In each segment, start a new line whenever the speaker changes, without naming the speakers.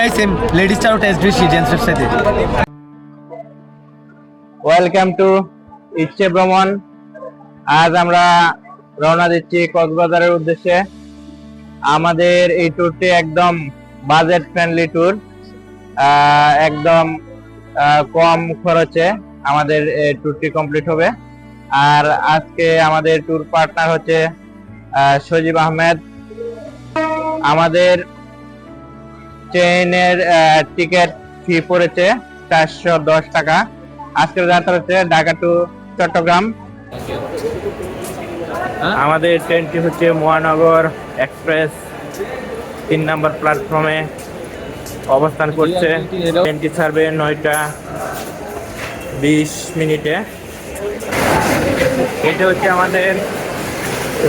প্রায় same লেডিসটারও test বেশি জেন্টসের সাথে
ওয়েলকাম টু ইচ্ছে ভ্রমণ আজ আমরা রওনা দিচ্ছি কক্সবাজারের উদ্দেশ্যে। আমাদের এই ট্যুরটি একদম বাজেট ফ্রেন্ডলি ট্যুর একদম কম খরচে আমাদের এই ট্যুরটি কমপ্লিট হবে। আর আজকে আমাদের ট্যুর পার্টনার হচ্ছে সজীব আহমেদ। আমাদের ট্রেনের টিকিট ফি পড়েছে চারশো দশ টাকা। আজকের যাত্রা হচ্ছে ঢাকা টু চট্টগ্রাম। আমাদের ট্রেনটি হচ্ছে মহানগর এক্সপ্রেস, তিন নম্বর প্ল্যাটফর্মে অবস্থান করছে। ট্রেনটি ছাড়বে নয়টা বিশ মিনিটে। এটা হচ্ছে আমাদের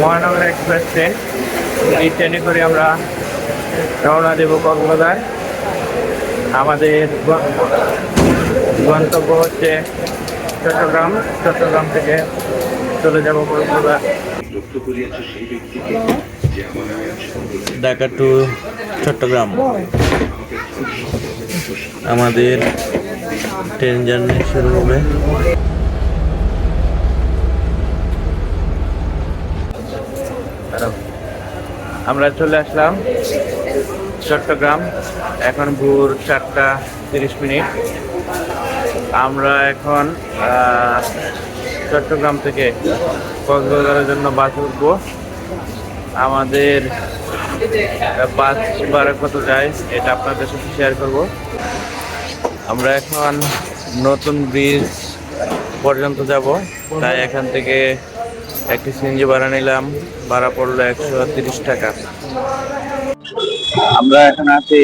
মহানগর এক্সপ্রেস ট্রেন। এই ট্রেনে করে আমরা রওনা দেব কক্সবাজার। আমাদের গন্তব্য হচ্ছে চট্টগ্রাম। চট্টগ্রাম থেকে চলে যাব কক্সবাজার। ঢাকা টু চট্টগ্রাম আমাদের ট্রেন জার্নি শুরু হবে। আমরা চলে আসলাম চট্টগ্রাম, এখন ভোর চারটা তিরিশ মিনিট। আমরা এখন চট্টগ্রাম থেকে কক্সবাজারের জন্য বাস উঠবো। আমাদের বাস ভাড়া কত যায় এটা আপনাদের সাথে শেয়ার করব। আমরা এখন নতুন ব্রিজ পর্যন্ত যাব। তাই এখান থেকে একটি সিএনজি ভাড়া নিলাম। ভাড়া পড়ল একশো তিরিশ টাকা। আমরা এখন আছি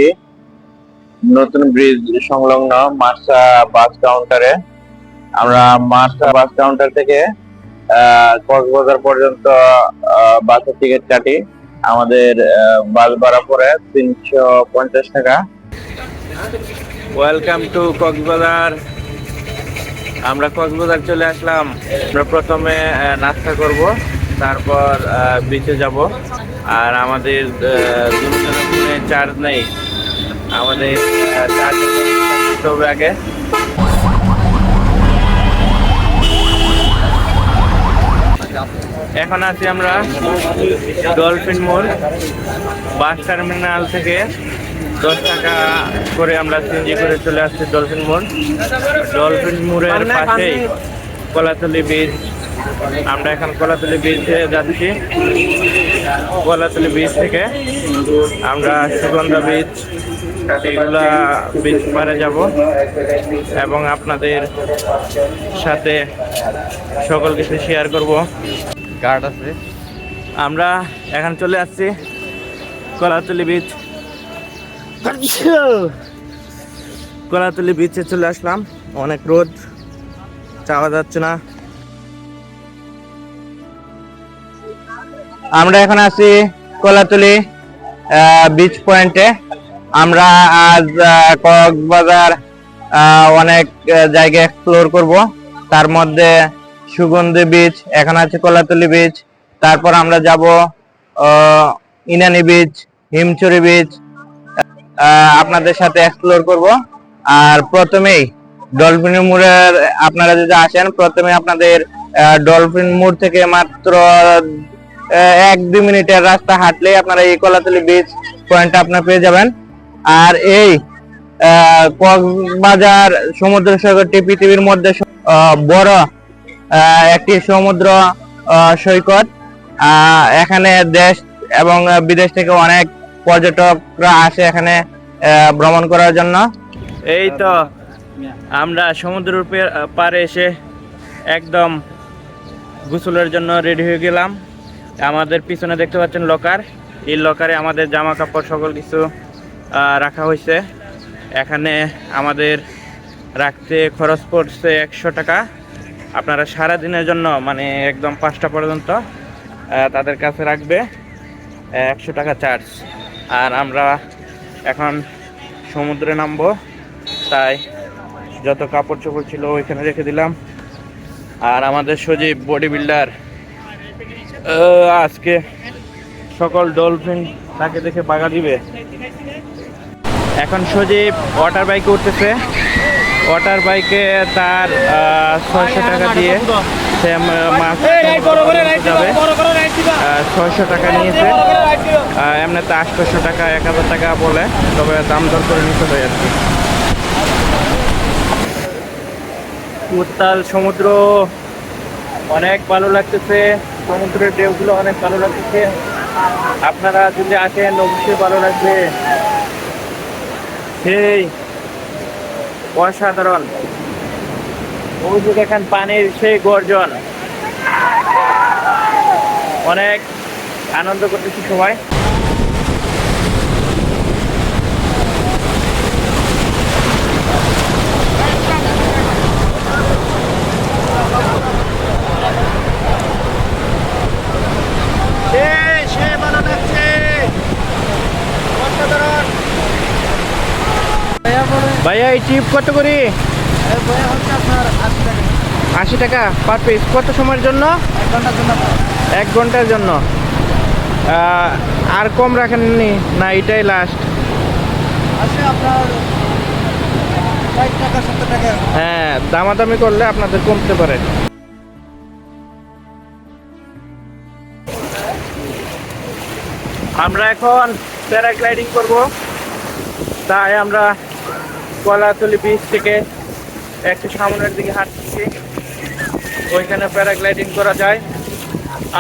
নতুন ব্রিজ সংলগ্ন মার্সা বাস কাউন্টারে আমরা মার্সা বাস কাউন্টার থেকে কক্সবাজার পর্যন্ত বাসের টিকিট কাটি। আমাদের বাস ভাড়া পড়ে তিনশো পঞ্চাশ টাকা। Welcome to Cox's Bazar. আমরা কক্সবাজার চলে আসলাম। আমরা প্রথমে নাস্তা করব। তারপর বিচে যাব। আর আমাদের দুজনের ফোনে চার্জ নেই। আমাদের চার্জ হবে আগে। এখন আছি আমরা ডলফিন মোড় বাস টার্মিনাল থেকে দশ টাকা করে আমরা সিএনজি করে চলে আসছি ডলফিন মোড় ডলফিন মোড়ের পাশেই কলাতলি বীচ আমরা এখন কলাতলি বীচে যাচ্ছি। কলাতলি বীচ থেকে আমরা সুগন্ধা বীচ এগুলা বীচ পারে যাব এবং আপনাদের সাথে সকল কিছু শেয়ার করব। গার্ড আছে। আমরা এখন চলে আসছি কলাতলি বীচ কলাতলি বিচে চলে আসলাম। অনেক রোদ চাওয়া যাচ্ছে না। আমরা এখন আছি কলাতলি বিচ পয়েন্টে আমরা আজ কক্সবাজার অনেক জায়গা এক্সপ্লোর করব। তার মধ্যে সুগন্ধি বিচ এখন আছে কলাতলি বিচ তারপর আমরা যাব ইনানি বিচ হিমচুরি বিচ আপনাদের সাথে এক্সপ্লোর করব। আর প্রথমেই ডলফিন মোড়ের, আপনারা যদি আসেন, প্রথমে আপনাদের ডলফিন মোড় থেকে মাত্র এক দুই মিনিটের রাস্তা হাঁটলেই আপনারা এই কলাতলি বিচ পয়েন্টটা আপনারা পেয়ে যাবেন। আর এই কক্সবাজার সমুদ্র সৈকতটি পৃথিবীর মধ্যে বড় একটি সমুদ্র সৈকত। এখানে দেশ এবং বিদেশ থেকে অনেক পর্যটকরা আসে এখানে ভ্রমণ করার জন্য। এই তো আমরা সমুদ্রের উপে- পাড়ে এসে একদম গোসলের জন্য রেডি হয়ে গেলাম। আমাদের পিছনে দেখতে পাচ্ছেন লকার। এই লকারে আমাদের জামা কাপড় সকল কিছু রাখা হয়েছে এখানে আমাদের রাখতে খরচ পড়ছে একশো টাকা। আপনারা সারা দিনের জন্য মানে একদম পাঁচটা পর্যন্ত তাদের কাছে রাখবে একশো টাকা চার্জ। আর আমরা এখন সমুদ্রে নামবো, তাই যত কাপড় চোপড় ছিল ওইখানে রেখে দিলাম। আর আমাদের সজীব বডি বিল্ডার আজকে সকল ডলফিন তাকে দেখে বাগা দিবে। এখন সজীব ওয়াটার বাইকে উঠতেছে। ওয়াটার বাইকে তার ছয়শো টাকা দিয়ে সে মাছ যাবে। ছয়শো টাকা নিয়েছে। এমনিতে আটশোশো টাকা এক হাজার টাকা বলে তবে দাম দর করে নিতে হয় আর কি। উত্তাল সমুদ্র অনেক ভালো লাগতেছে। সমুদ্রের ঢেউগুলো অনেক ভালো লাগছে। আপনারা যদি আসেন, অবশ্যই ভালো লাগবে। সেই অসাধারণ। ওই যে দেখেন, পানির সেই গর্জন। অনেক আনন্দ করতেছি সবাই। ভাইয়া, এই টিপ কত করি? আশি টাকা পার পিস কত সময়ের জন্য? এক ঘণ্টার জন্য। আর কম রাখেননি না? এটাই লাস্ট হ্যাঁ দামাদামি করলে আপনাদের কমতে পারে। আমরা এখন প্যারাগ্লাইডিং করব। তাই আমরা কলাতলি বিচ থেকে একটু সামনের দিকে হাঁটছি। ওইখানে প্যারাগ্লাইডিং করা যায়।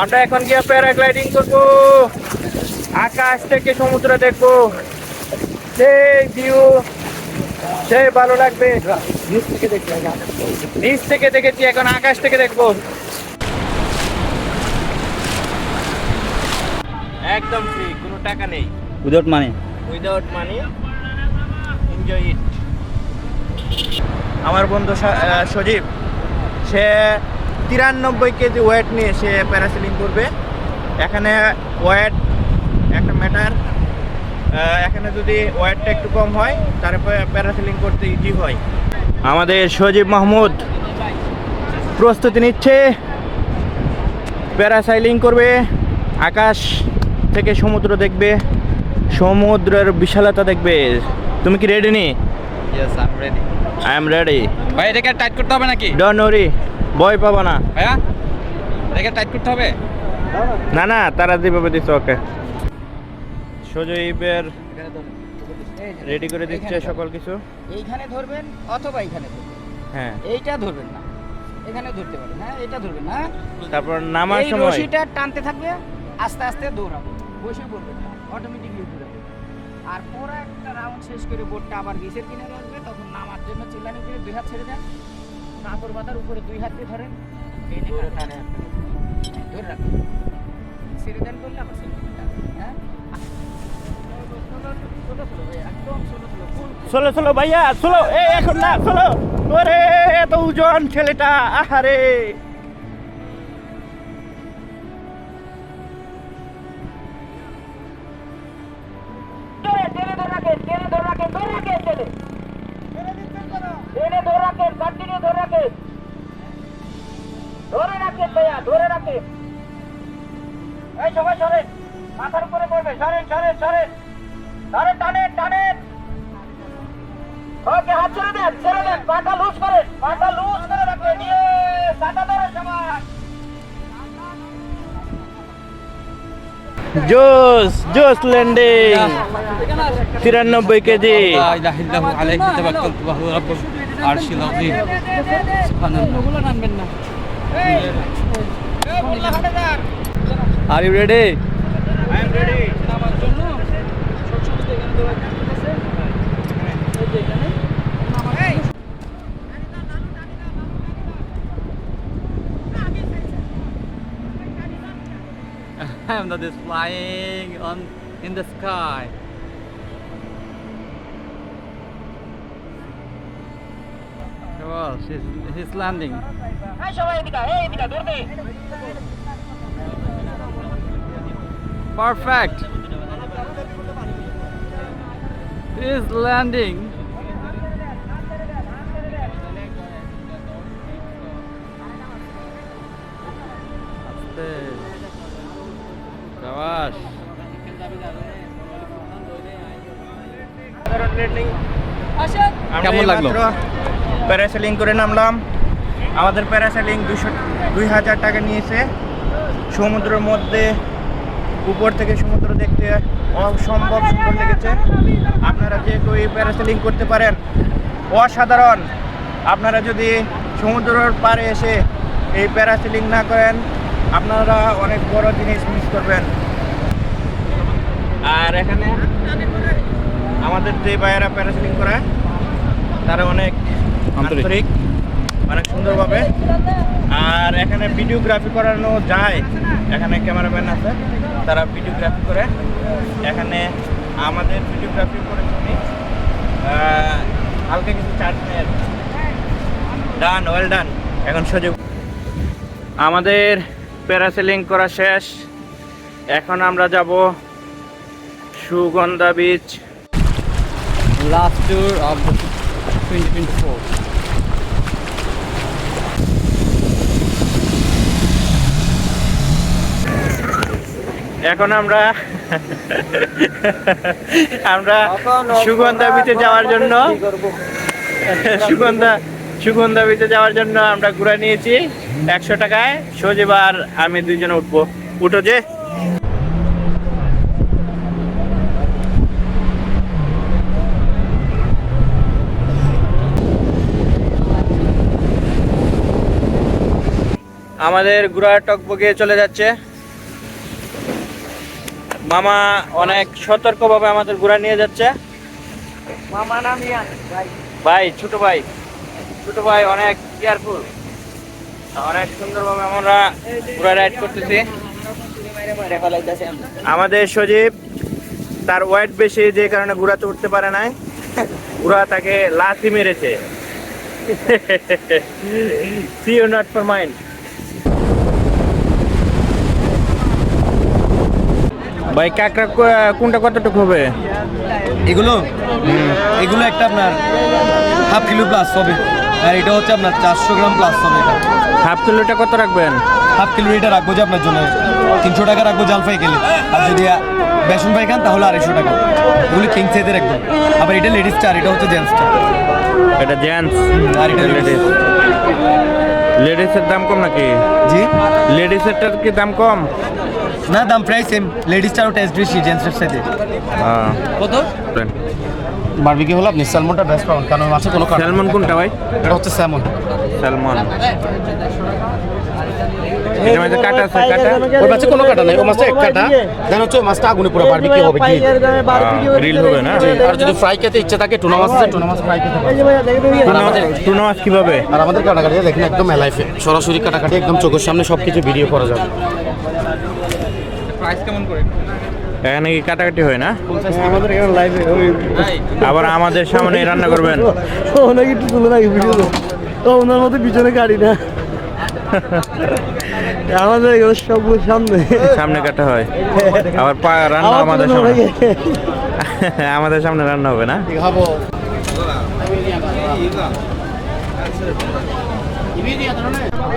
আমরা এখন গিয়ে প্যারাগ্লাইডিং করব। আকাশ থেকে সমুদ্র দেখব। সেই ভিউ সেই ভালো লাগবে। নিচ থেকে নিচ থেকে দেখেছি এখন আকাশ থেকে দেখব। একদম ফ্রি কোনো টাকা নেই।
Without money
without money enjoy it আমার বন্ধু সজীব, সে তিরানব্বই কেজি ওয়েট নিয়ে সে প্যারাসিলিং করবে। এখানে ওয়েট একটা ম্যাটার এখানে যদি ওয়েটটা একটু কম হয় তারপরে প্যারাসিলিং করতে ইজি হয়। আমাদের সজীব মাহমুদ প্রস্তুতি নিচ্ছে। প্যারাসাইলিং করবে। আকাশ থেকে সমুদ্র দেখবে। সমুদ্রের বিশালতা দেখবে। তুমি কি রেডি নি?
রেডি
আই এম রেডি
ভাই এটাকে টাইট করতে হবে নাকি?
ডন ওরি ভয় পাবো না।
ভাইয়া এটাকে টাইট করতে হবে?
না না তারা যেভাবে দিচ্ছে ওকে। সজীবের রেডি করে দিচ্ছে সকল কিছু।
এইখানে ধরবেন অথবা এইখানে ধরবেন।
হ্যাঁ।
এইটা ধরবেন না। এখানে ধরতে পারেন। হ্যাঁ এটা ধরবেন না।
তারপর নামার সময়।
এই রশিটা টানতে থাকবে আস্তে আস্তে দৌড়াবো। বসে পড়বেন না অটোমেটিকলি উঠে আর পুরো একটা রাউন্ড শেষ করে বোটটা আবার বিচের কিনারে জন্য চিল্লানি করে দুই হাত ছেড়ে দেন। কাপড় বাঁধার উপরে দুই হাত দিয়ে ধরেন। ধরে রাখুন। ছেড়ে দেন করলে আমার ছেড়ে হ্যাঁ?
চলো চলো ভাইয়া চলো এ এখন না চলো ওরে এত ওজন ছেলেটা। আহারে।
হবে সরেন সরেন সরেন টানেন টানেন ওকে হাত ছেড়ে দেন ছেড়ে দেন পাটা লুজ পাটা লুজ করে নিয়ে ধরে
জোস জোস ল্যান্ডিং তিরানব্বই KG
are you ready
that is flying on in the sky. Well, she's he's landing. Perfect. He's landing. সাবাস।
কেমন লাগল?
প্যারাসেলিং করে নামলাম। আমাদের প্যারাসেলিং দুশো দুই হাজার টাকা নিয়েছে। সমুদ্রের মধ্যে উপর থেকে সমুদ্র দেখতে অসম্ভব সুন্দর লেগেছে। আপনারা যে কেউ এই প্যারাসেলিং করতে পারেন অসাধারণ। আপনারা যদি সমুদ্রের পাড়ে এসে এই প্যারাসেলিং না করেন আপনারা অনেক বড় জিনিস মিস করবেন। আর এখানে আমাদের যে ভাইয়েরা প্যারাসেলিং করে তারা অনেক
আন্তরিক।
অনেক সুন্দরভাবে। আর এখানে ভিডিওগ্রাফি করানো যায়। এখানে ক্যামেরাম্যান আছে তারা ভিডিওগ্রাফি করে। এখানে আমাদের ভিডিওগ্রাফি করে শুনি হালকা কিছু চার্জ নেয় ডান ওয়েল ডান এখন সুযোগ। আমাদের প্যারাসেলিং করা শেষ। এখন আমরা যাব Sugandha beach
Last tour of the 2024.
এখন আমরা আমরা সুগন্ধা বিচে যাওয়ার জন্য সুগন্ধা সুগন্ধা বিচে যাওয়ার জন্য আমরা ঘুরে নিয়েছি। একশো টাকায় সজীব আর আমি দুইজনে উঠবো। উঠো যে। আমাদের গুড়া টকবগে চলে যাচ্ছে। মামা অনেক সতর্কভাবে আমাদের ঘোরা নিয়ে যাচ্ছে।
মামা ভাই।
ভাই ছোট ভাই। ছোট ভাই অনেক কেয়ারফুল অনেক সুন্দরভাবে আমরা ঘোরা রাইড করতেছি। আমাদের সজীব তার ওয়েট বেশি যে কারণে ঘোড়াতে উঠতে পারে নাই। ঘোড়া তাকে লাথি মেরেছে। See you not for mind ভাই কাকড়া কোনটা কতটুকু হবে?
এগুলো? এগুলো একটা আপনার হাফ কিলো প্লাস হবে। আর এটা হচ্ছে আপনার চারশো গ্রাম প্লাস হবে এটা।
হাফ কিলোটা কত রাখবেন?
হাফ কিলো এটা রাখব যে আপনার জন্য। তিনশো টাকা রাখব জাল ফ্রাই খেলে আর যদি বেসন ফ্রাই খান তাহলে আড়াইশো টাকা। এগুলো কিং সাইজের একদম। আবার এটা লেডিস চার এটা হচ্ছে জেন্টস চার
এটা জেন্টস
আর এটা
লেডিস লেডিসের দাম কম নাকি?
জি?
লেডিসেরটার কি দাম কম?
না দাম প্রায় সেম লেডিস চারও টেস্ট বেশি জেন্টসের সাথে।
কত?
বারবিকি হলো আপনি স্যালমনটা বেস্ট পাবেন কারণ মাছে কোনো কাটা
স্যালমন কোনটা ভাই?
এটা হচ্ছে স্যালমন
স্যালমন কাটা আছে কাটা?
ওই মাছে কোনো কাটা নেই মাছটা এক কাটা। দেন হচ্ছে ওই মাছটা আগুনে পুরো বারবিকি হবে কি
গ্রিল হবে না?
আর যদি ফ্রাই খেতে ইচ্ছা থাকে টুনা মাছ আছে টুনা মাছ ফ্রাই খেতে আর আমাদের
টুনা মাছ কীভাবে?
আর আমাদের কাটাকাটি দেখেন একদম লাইফে সরাসরি কাটাকাটি একদম চোখের সামনে সবকিছু ভিডিও করা যাবে।
প্রাইস কেমন করে?
এখানে কি কাটাকাটি হয় না?
আমাদের এখানে লাইভে
আবার আমাদের সামনে রান্না করবেন?
ওনাকে একটু তুলে রাখি ভিডিও তো। ওনার মধ্যে পিছনে গাড়ি না। আমাদের এগুলো সবগুলো সামনে।
সামনে কাটা হয়। আবার পা রান্না আমাদের সামনে। আমাদের সামনে রান্না হবে না?
খাব।